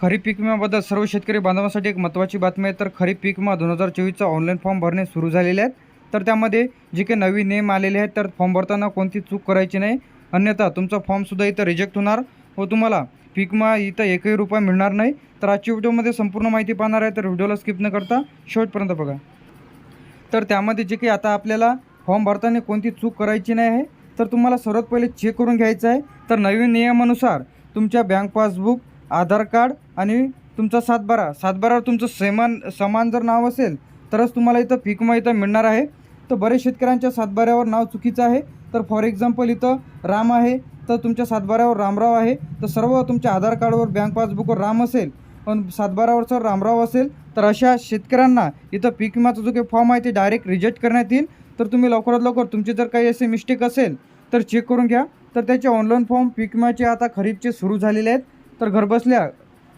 खरीप पीक विम्याबद्दल सर्व शेतकरी बांधवांसाठी एक महत्त्वाची बातमी आहे. तर खरीप पीक विमा दोन हजार चोवीसचा ऑनलाईन फॉर्म भरणे सुरू झालेले आहेत. तर त्यामध्ये जे काही नवीन नियम आलेले आहेत तर फॉर्म भरताना कोणती चूक करायची नाही. अन्यथा तुमचा फॉर्मसुद्धा इथं रिजेक्ट होणार व तुम्हाला पीक विमा इथं एकही रुपया मिळणार नाही. तर आजच्या व्हिडिओमध्ये संपूर्ण माहिती पाहणार आहे तर व्हिडिओला स्किप न करता शेवटपर्यंत बघा. तर त्यामध्ये जे काही आता आपल्याला फॉर्म भरताना कोणती चूक करायची नाही आहे तर तुम्हाला सर्वात पहिले चेक करून घ्यायचं आहे. तर नवीन नियमानुसार तुमच्या बँक पासबुक आधार कार्ड आणि तुमचा सातबारा. सातबारावर तुमचं समान समान जर नाव असेल तरच तुम्हाला इथं पीक विमा इथं मिळणार आहे. तर बरेच शेतकऱ्यांच्या सातबाऱ्यावर नाव चुकीचं आहे. तर फॉर एक्झाम्पल इथं राम आहे तर तुमच्या सातबाऱ्यावर रामराव आहे. तर सर्व तुमच्या आधार कार्डवर बँक पासबुकवर राम असेल. पण सातबारावरचा रामराव असेल तर अशा शेतकऱ्यांना इथं पीक विमाचा जो काही फॉर्म आहे ते डायरेक्ट रिजेक्ट करण्यात येईल. तर तुम्ही लवकरात लवकर तुमचे जर काही असे मिस्टेक असेल तर चेक करून घ्या. तर त्याचे ऑनलाईन फॉर्म पीक विम्याचे आता खरीपचे सुरू झालेले आहेत. तर घरबसल्या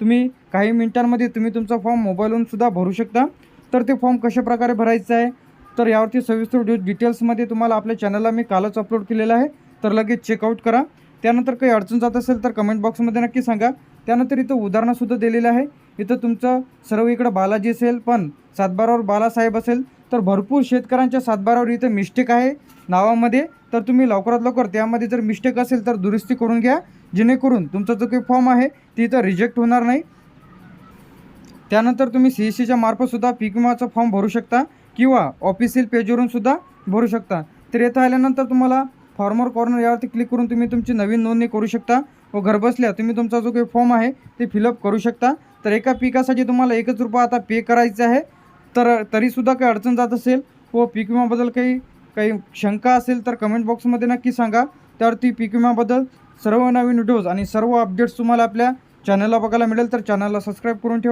तुम्ही काही मिनिटांमध्ये तुम्ही तुमचा फॉर्म मोबाईलवरून सुद्धा भरू शकता. तर ते फॉर्म कशा प्रकारे भरायचं आहे? तर यावरती सविस्तर डि डिटेल्समध्ये तुम्हाला आपल्या चॅनलला मी कालच अपलोड केलेलं आहे. तर लगेच चेकआउट करा. त्यानंतर काही अडचण जात असेल तर कमेंट बॉक्समध्ये नक्की सांगा. त्यानंतर इथं उदाहरणंसुद्धा दिलेलं आहे. इथं तुमचं सर्व इकडं बालाजी असेल पण सातबारावर बालासाहेब असेल तर भरपूर शेतकऱ्यांच्या सातबारावर इथं मिस्टेक आहे नावामध्ये. तर तुम्ही लवकरात लवकर त्यामध्ये जर मिस्टेक असेल तर दुरुस्ती करून घ्या. जेणेकरून तुमचा जो काही फॉर्म आहे ती इथं रिजेक्ट होणार नाही. त्यानंतर तुम्ही सी एस सीच्या मार्फतसुद्धा पीक विमाचा फॉर्म भरू शकता किंवा ऑफिशियल पेजवरून सुद्धा भरू शकता. तर येथे आल्यानंतर तुम्हाला फॉर्मर कॉर्नर यावरती क्लिक करून तुम्ही तुमची नवीन नोंदणी करू शकता व घरबसल्या तुम्ही तुमचा जो काही फॉर्म आहे ते फिलअप करू शकता. तर एका पिकासाठी तुम्हाला एकच रुपया आता पे करायचं आहे. तर तरीसुद्धा काही अडचण जात असेल व पीक विम्याबद्दल काही काही शंका असेल तर कमेंट बॉक्समध्ये नक्की सांगा. त्यावरती पीक विम्याबद्दल सर्व नवीन व्हिडिओज आणि सर्व अपडेट्स तुम्हाला आपल्या चॅनलला बघायला मिळेल. तर चॅनलला सबस्क्राईब करून ठेवा.